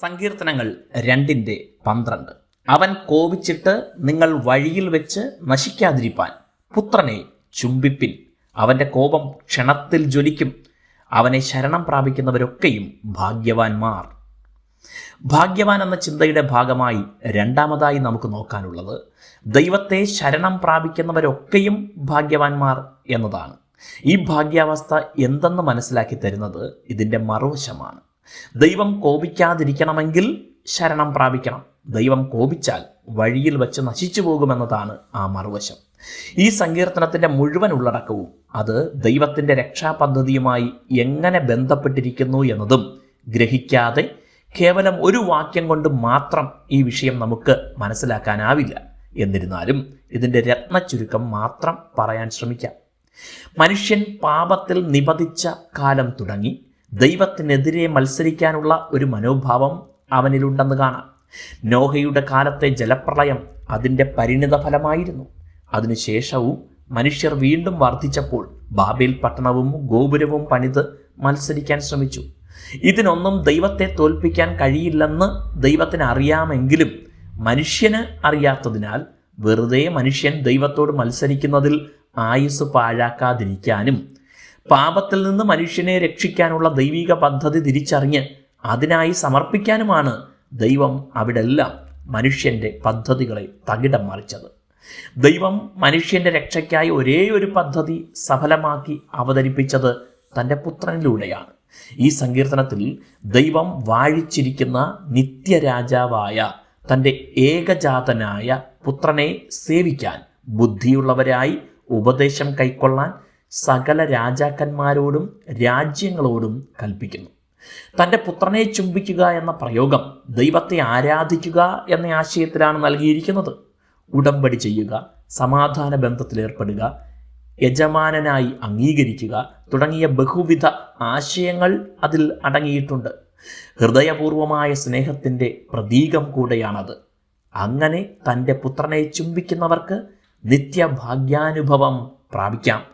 സങ്കീർത്തനങ്ങൾ രണ്ടിന്റെ പന്ത്രണ്ട്. അവൻ കോപിച്ചിട്ട് നിങ്ങൾ വഴിയിൽ വെച്ച് നശിക്കാതിരിപ്പാൻ പുത്രനെ ചുംബിപ്പിൻ. അവന്റെ കോപം ക്ഷണത്തിൽ ജ്വലിക്കും. അവനെ ശരണം പ്രാപിക്കുന്നവരൊക്കെയും ഭാഗ്യവാന്മാർ. ഭാഗ്യവാൻ എന്ന ചിന്തയുടെ ഭാഗമായി രണ്ടാമതായി നമുക്ക് നോക്കാനുള്ളത് ദൈവത്തെ ശരണം പ്രാപിക്കുന്നവരൊക്കെയും ഭാഗ്യവാന്മാർ എന്നതാണ്. ഈ ഭാഗ്യാവസ്ഥ എന്തെന്ന് മനസ്സിലാക്കി തരുന്നത് ഇതിന്റെ മറുവശമാണ്. ദൈവം കോപിക്കാതിരിക്കണമെങ്കിൽ ശരണം പ്രാപിക്കണം. ദൈവം കോപിച്ചാൽ വഴിയിൽ വച്ച് നശിച്ചു പോകുമെന്നതാണ് ആ മറുവശം. ഈ സങ്കീർത്തനത്തിന്റെ മുഴുവൻ ഉള്ളടക്കവും അത് ദൈവത്തിന്റെ രക്ഷാപദ്ധതിയുമായി എങ്ങനെ ബന്ധപ്പെട്ടിരിക്കുന്നു എന്നതും ഗ്രഹിക്കാതെ കേവലം ഒരു വാക്യം കൊണ്ട് മാത്രം ഈ വിഷയം നമുക്ക് മനസ്സിലാക്കാനാവില്ല. എന്നിരുന്നാലും ഇതിന്റെ രത്നച്ചുരുക്കം മാത്രം പറയാൻ ശ്രമിക്കാം. മനുഷ്യൻ പാപത്തിൽ നിപതിച്ച കാലം തുടങ്ങി. ദൈവത്തിനെതിരെ മത്സരിക്കാനുള്ള ഒരു മനോഭാവം അവനിലുണ്ടെന്ന് കാണാം. നോഹയുടെ കാലത്തെ ജലപ്രളയം അതിന്റെ പരിണിത ഫലമായിരുന്നു. അതിനുശേഷവും മനുഷ്യർ വീണ്ടും വർദ്ധിച്ചപ്പോൾ ബാബേൽ പട്ടണവും ഗോപുരവും പണിത് മത്സരിക്കാൻ ശ്രമിച്ചു. ഇതിനൊന്നും ദൈവത്തെ തോൽപ്പിക്കാൻ കഴിയില്ലെന്ന് ദൈവത്തിന് അറിയാമെങ്കിലും മനുഷ്യന് അറിയാത്തതിനാൽ വെറുതെ മനുഷ്യൻ ദൈവത്തോട് മത്സരിക്കുന്നതിൽ ആയുസ് പാഴാക്കാതിരിക്കാനും പാപത്തിൽ നിന്ന് മനുഷ്യനെ രക്ഷിക്കാനുള്ള ദൈവിക പദ്ധതി തിരിച്ചറിഞ്ഞ് അതിനായി സമർപ്പിക്കാനുമാണ് ദൈവം അവിടെല്ലാം മനുഷ്യന്റെ പദ്ധതികളെ തകിടം മറിച്ചത്. ദൈവം മനുഷ്യന്റെ രക്ഷയ്ക്കായി ഒരേ ഒരു പദ്ധതി സഫലമാക്കി അവതരിപ്പിച്ചത് തന്റെ പുത്രനിലൂടെയാണ്. ഈ സങ്കീർത്തനത്തിൽ ദൈവം വാഴിച്ചിരിക്കുന്ന നിത്യരാജാവായ തന്റെ ഏകജാതനായ പുത്രനെ സേവിക്കാൻ ബുദ്ധിയുള്ളവരായി ഉപദേശം കൈക്കൊള്ളാൻ സകല രാജാക്കന്മാരോടും രാജ്യങ്ങളോടും കൽപ്പിക്കുന്നു. തന്റെ പുത്രനെ ചുംബിക്കുക എന്ന പ്രയോഗം ദൈവത്തെ ആരാധിക്കുക എന്ന ആശയത്തിലാണ് നൽകിയിരിക്കുന്നത്. ഉടമ്പടി ചെയ്യുക സമാധാന ബന്ധത്തിലേർപ്പെടുക യജമാനനായി അംഗീകരിക്കുക തുടങ്ങിയ ബഹുവിധ ആശയങ്ങൾ അതിൽ അടങ്ങിയിട്ടുണ്ട്. ഹൃദയപൂർവമായ സ്നേഹത്തിന്റെ പ്രതീകം കൂടെയാണത്. അങ്ങനെ തന്റെ പുത്രനെ ചുംബിക്കുന്നവർക്ക് നിത്യഭാഗ്യാനുഭവം പ്രാപിക്കാം.